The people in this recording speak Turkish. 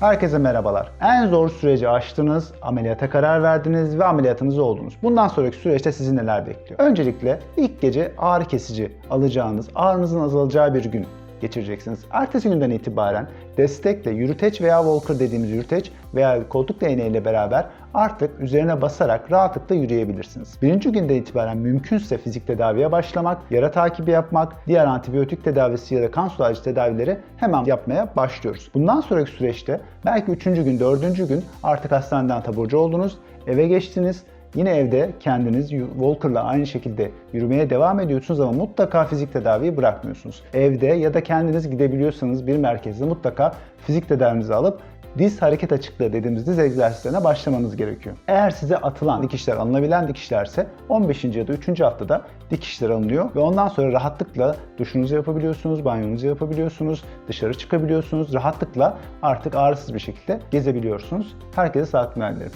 Herkese merhabalar. En zor süreci aştınız, ameliyata karar verdiniz ve ameliyatınız oldunuz. Bundan sonraki süreçte sizi neler bekliyor? Öncelikle ilk gece ağrı kesici alacağınız, ağrınızın azalacağı bir gün geçireceksiniz. Ertesi günden itibaren destekle yürüteç veya walker dediğimiz yürüteç veya koltuk değneğiyle beraber artık üzerine basarak rahatlıkla yürüyebilirsiniz. Birinci günden itibaren mümkünse fizik tedaviye başlamak, yara takibi yapmak, diğer antibiyotik tedavisi ya da kan sulayıcı tedavileri hemen yapmaya başlıyoruz. Bundan sonraki süreçte belki üçüncü gün, dördüncü gün artık hastaneden taburcu oldunuz, eve geçtiniz, Yine evde kendiniz Walker'la aynı şekilde yürümeye devam ediyorsunuz ama mutlaka fizik tedaviyi bırakmıyorsunuz. Evde ya da kendiniz gidebiliyorsanız bir merkezde mutlaka fizik tedavinizi alıp diz hareket açıklığı dediğimiz diz egzersizlerine başlamanız gerekiyor. Eğer size atılan dikişler alınabilen dikişlerse 15. ya da 3. haftada dikişler alınıyor ve ondan sonra rahatlıkla duşunuzu yapabiliyorsunuz, banyonuzu yapabiliyorsunuz, dışarı çıkabiliyorsunuz, rahatlıkla artık ağrısız bir şekilde gezebiliyorsunuz. Herkese sağlıklı dilerim.